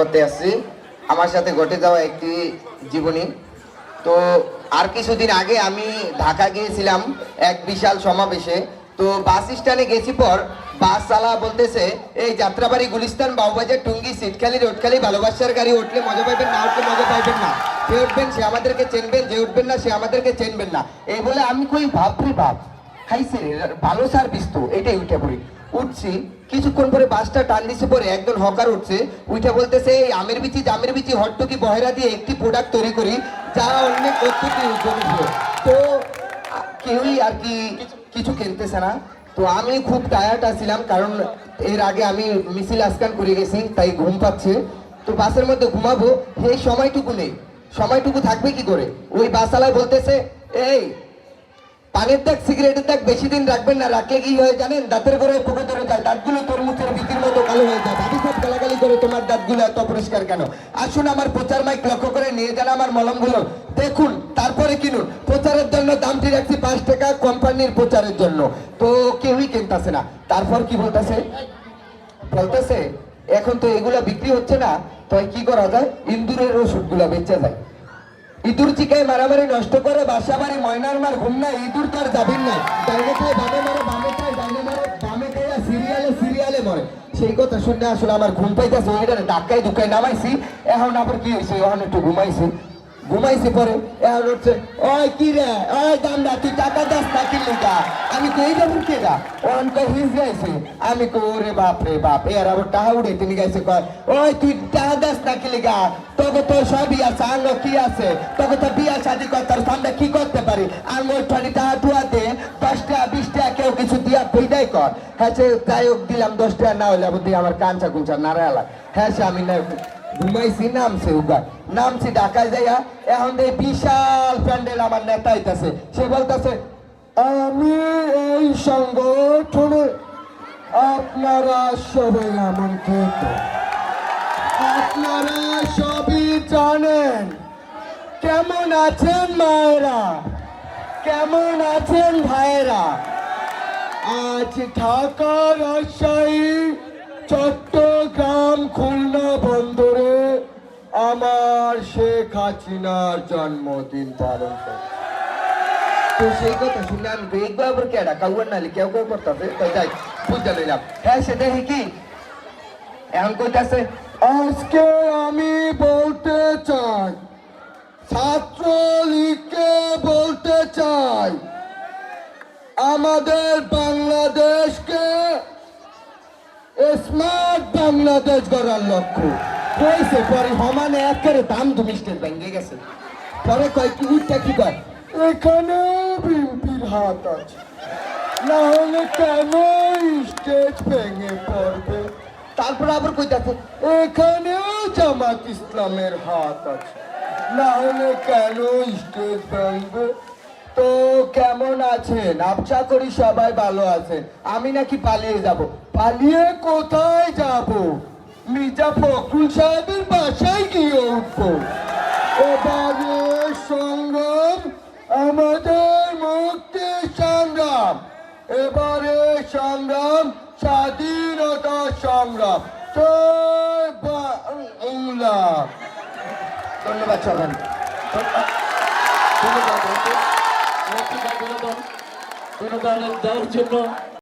করতে আসছি। আমার সাথে ঘটে যাওয়া একটি জীবনী। তো আর কিছুদিন আগে আমি ঢাকা গিয়েছিলাম এক বিশাল সমাবেশে। তো বাস স্ট্যান্ডে গেছি পর বাস চালা বলতেছে, এই যাত্রাবাড়ি গুলিস্তান বাউবাজার টুঙ্গি, সিটখালি, রোডখালি, ভালোবাসার গাড়ি উঠলে মজা পাইবেন না, উঠলে মজা পাইবেন না। যে উঠবেন সে আমাদেরকে চেনবেন, যে উঠবেন না সে আমাদেরকে চেনবেন না। এই বলে আমি কই ভাবরে ভাব খাইছে ভালো সার্ভিস তো, এটাই উঠে পড়ি। উঠছি কিছুক্ষণ পরে বাসটা টান দিছে পরে একজন হকার উঠছে, উঠে বলতেছে, এই আমের বিচি, জামের বিচি, হট্টকি, বহেরা দিয়ে একটি প্রোডাক্ট তৈরি করি যা অনেক পদ্ধতি উপলব্ধ তো কেউই আর কি কিছু কিনতেছে না। তো আমি খুব টায়ার্ড আছিলাম, কারণ এর আগে আমি মিছিল আসকান করে গেছি, তাই ঘুম পাচ্ছে। তো বাসের মধ্যে ঘুমাবো, এই সময়টুকু নেই। সময়টুকু থাকবে কি করে? ওই বাসালায় বলতেছে, এই পানের দাগ সিগারেটের দাগ বেশি দিন রাখবেন না, রাখলে কি হয় জানেন? দাঁতের করে পুকুর ধরে যায়, দাঁতগুলো তরমুজের বিক্রির মতো কালো হয়ে যায়। ভাবি সব গালাগালি করে তোমার দাঁতগুলো এত পরিষ্কার কেন? আসুন আমার প্রচার মাইক লক্ষ্য করে নিয়ে যান আমার মলমগুলো। দেখুন, তারপরে কিনুন। প্রচারের জন্য দামটি রাখছি পাঁচ টাকা কোম্পানির প্রচারের জন্য। তো কেউই কিনতেছে না। তারপর কি বলতেছে? বলতেছে, এখন তো এগুলা বিক্রি হচ্ছে না, তাই কি করা যায়? ইন্দুরের ওষুধগুলা বেচা যায়। ইঁদুর চিকায় মারামারি নষ্ট করে বাসা বাড়ি ময়নার মার ঘুম না ইঁদুর তার যাবেন না ডাইনে খায় বামে মারে, বামে খায় ডাইনে মারে, বামে খায় সিরিয়ালে সিরিয়ালে মরে। সেই কথা শুনে আসলে আমার ঘুম পাইতেছে ওইটা ধাক্কায় ধুকায় নামাইছি। এখন আবার কি হয়েছে এখন একটু ঘুমাইছি। ঘুমাইছি পরে, এখন হচ্ছে, ওই কি রে? ওই দামদা তুই টাকা দাস না কিনলি কা আমি কই যাব কে দা ওন কই হিস গাইছে আমি কই, ওরে বাপ রে বাপ এর আবার টাকা উড়ে তিনি গাইছে। কয়, ওই তুই টাকা দাস না কিনলি কা তোকে তো সবই আছে, আঙ্গ কি আছে? তোকে তো বিয়া, শাদি করতে আর সামনে কি করতে পারি? আর মোর ঠানি টাকা টুয়া দে, দশ টাকা, বিশ কেউ কিছু দিয়া পেইদাই কর। হ্যাঁ সে যাই হোক, দিলাম দশ টাকা, না হলে আবার দিয়ে আমার কাঞ্চা কুঞ্চা নারায়লা হ্যাঁ সে আমি না ঘুমাইছি নামছে উগা। নামছি ঢাকায় যাইয়া এখন এই বিশাল প্যান্ডেল আমার নেতা হইতাছে সে বলতেছে, আমি এই সংগঠনে আপনারা সবাই আমন্ত্রিত। আপনারা সবই জানেন কেমন আছেন মায়েরা, কেমন আছেন ভাইয়েরা। আজ ঢাকা রাজশাহী, চট্টগ্রাম, খুলনা আমার শেখ হাসিনার জন্মদিন পালন করে তো সেই কথা শুনে আমি আবার কেডা কাউয়ার নালি কেউ কেউ করতেছে। তো যাই বুঝতে নিলাম হ্যাঁ সেটা কি? এখন কইতাছে আজকে আমি বলতে চাই ছাত্রলীগকে বলতে চাই আমাদের বাংলাদেশকে স্মার্ট বাংলাদেশ গড়ার লক্ষ্য। কইছে পরে সমানে একেবারে দাম দুমিষ্টের ভেঙে গেছে। পরে কয় কি উঠটা কি কয় এখানে বিএনপির হাত আছে। না হলে কেন স্টেজ ভেঙে পড়বে? তারপর আবার কইতাছে এখানেও জামাত ইসলামের হাত আছে। না হলে কেন স্টেজ ভাঙবে? তো কেমন আছেন? আশা করি সবাই ভালো আছেন। আমি নাকি পালিয়ে যাব। পালিয়ে কোথায় যাব? মির্জা ফখরুল সাহেবের বাসায় গিয়ে উঠবো। এবারে সংগ্রাম আমাদের মুক্তি সংগ্রাম। এবারে সংগ্রাম স্বাধীনতা সংগ্রাম। বাংলা। ধন্যবাদ সবাই ধন্যবাদ বিনোদন। বিনোদন দেওয়ার জন্য